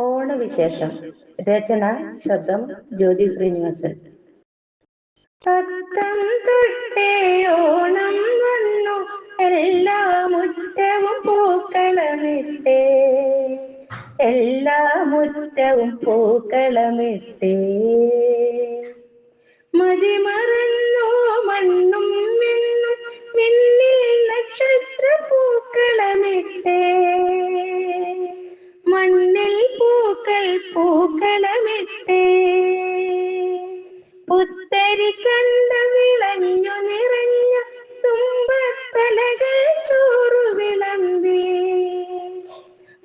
ഓണവിശേഷം. രചന ശബ്ദം ജ്യോതി ശ്രീനിവാസൻ. തത്തം തൊട്ടേ ഓണം വന്നു. എല്ലാ മുറ്റവും പൂക്കളമിട്ടേ. എല്ലാ മുറ്റവും പൂക്കളമിട്ടേ. മതിമറന്നു പൂക്കളമിട്ടേ പുത്തരി കണ്ട വിളഞ്ഞു നിറഞ്ഞ തുമ്പത്തലകൾ ചോറു വിളമ്പി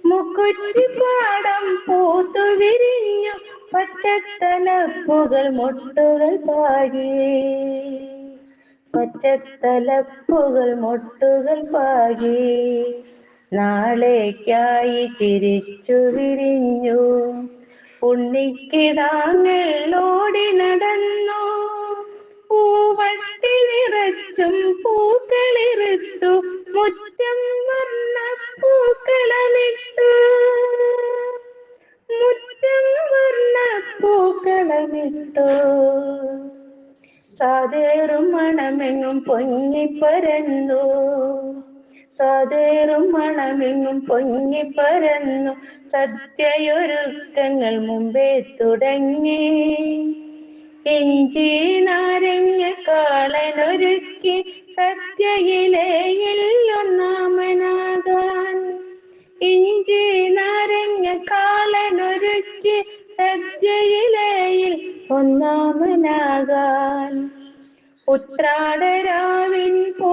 മുക്കുറ്റിപ്പാടം പൂത്തു വിരിഞ്ഞു പച്ചത്തലപ്പുകൾ മുട്ടുകൾ പാകി. പച്ചത്തലപ്പുകൾ മുട്ടുകൾ പാകി. നാളേക്കായി ചിരിച്ചു വിരിഞ്ഞു. ഉണ്ണിക്കിടാങ്ങൾ ഓടി നടന്നു. പൂവട്ടി നിറച്ചും പൂക്കളിറുത്തു. മുറ്റം വന്ന പൂക്കളമിട്ടു. മുറ്റം വന്ന പൂക്കളമിട്ടു. സാതേറും മണമെങ്ങും പൊങ്ങിപ്പരന്നു സാതേറും മണമെങ്ങും പൊങ്ങി പരന്നു. സത്യയൊരുക്കങ്ങൾ മുമ്പേ തുടങ്ങി. ഇഞ്ചി നാരങ്ങ കാളനൊരുക്കി സദ്യയിലേയിൽ ഒന്നാമനാകാൻ ഇഞ്ചി നാരങ്ങ കാളനൊരുക്കി സത്യയിലേയിൽ ഒന്നാമനാകാൻ ഉത്രാടരാവിൻ പൂക്കളമാകെ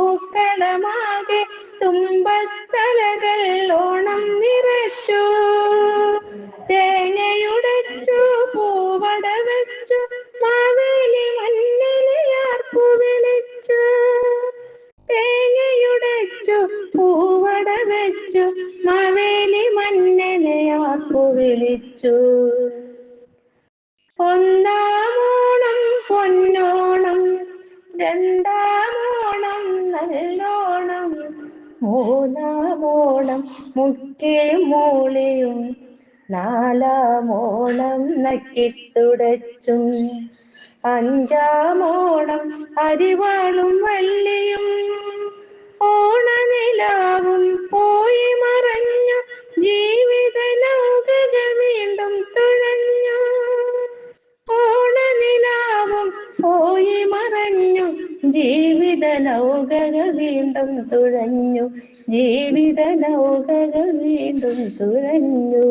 തുമ്പത്തലകൾ ഓണം നിറച്ചു. തേങ്ങയുടച്ചു പൂവട വെച്ചു. മാവേലി മണ്ണിലയാർപ്പു വിളിച്ചു. തേങ്ങയുടച്ചു പൂവട വെച്ചു. മാവേലി മണ്ണിലയാർപ്പു വിളിച്ചു. ഒന്നാമോണം പൊന്നോണം. രണ്ടാമോണം നല്ലോണം. മൂന്നാമോണം മുക്കിയും മൂളിയും നാലാമോണം നക്കിത്തുടച്ചും അഞ്ചാമോണം അരിവാളും വള്ളിയും ജീവിത നൗകക വീണ്ടും തുഴഞ്ഞു. ജീവിത നൗകക വീണ്ടും തുഴഞ്ഞു.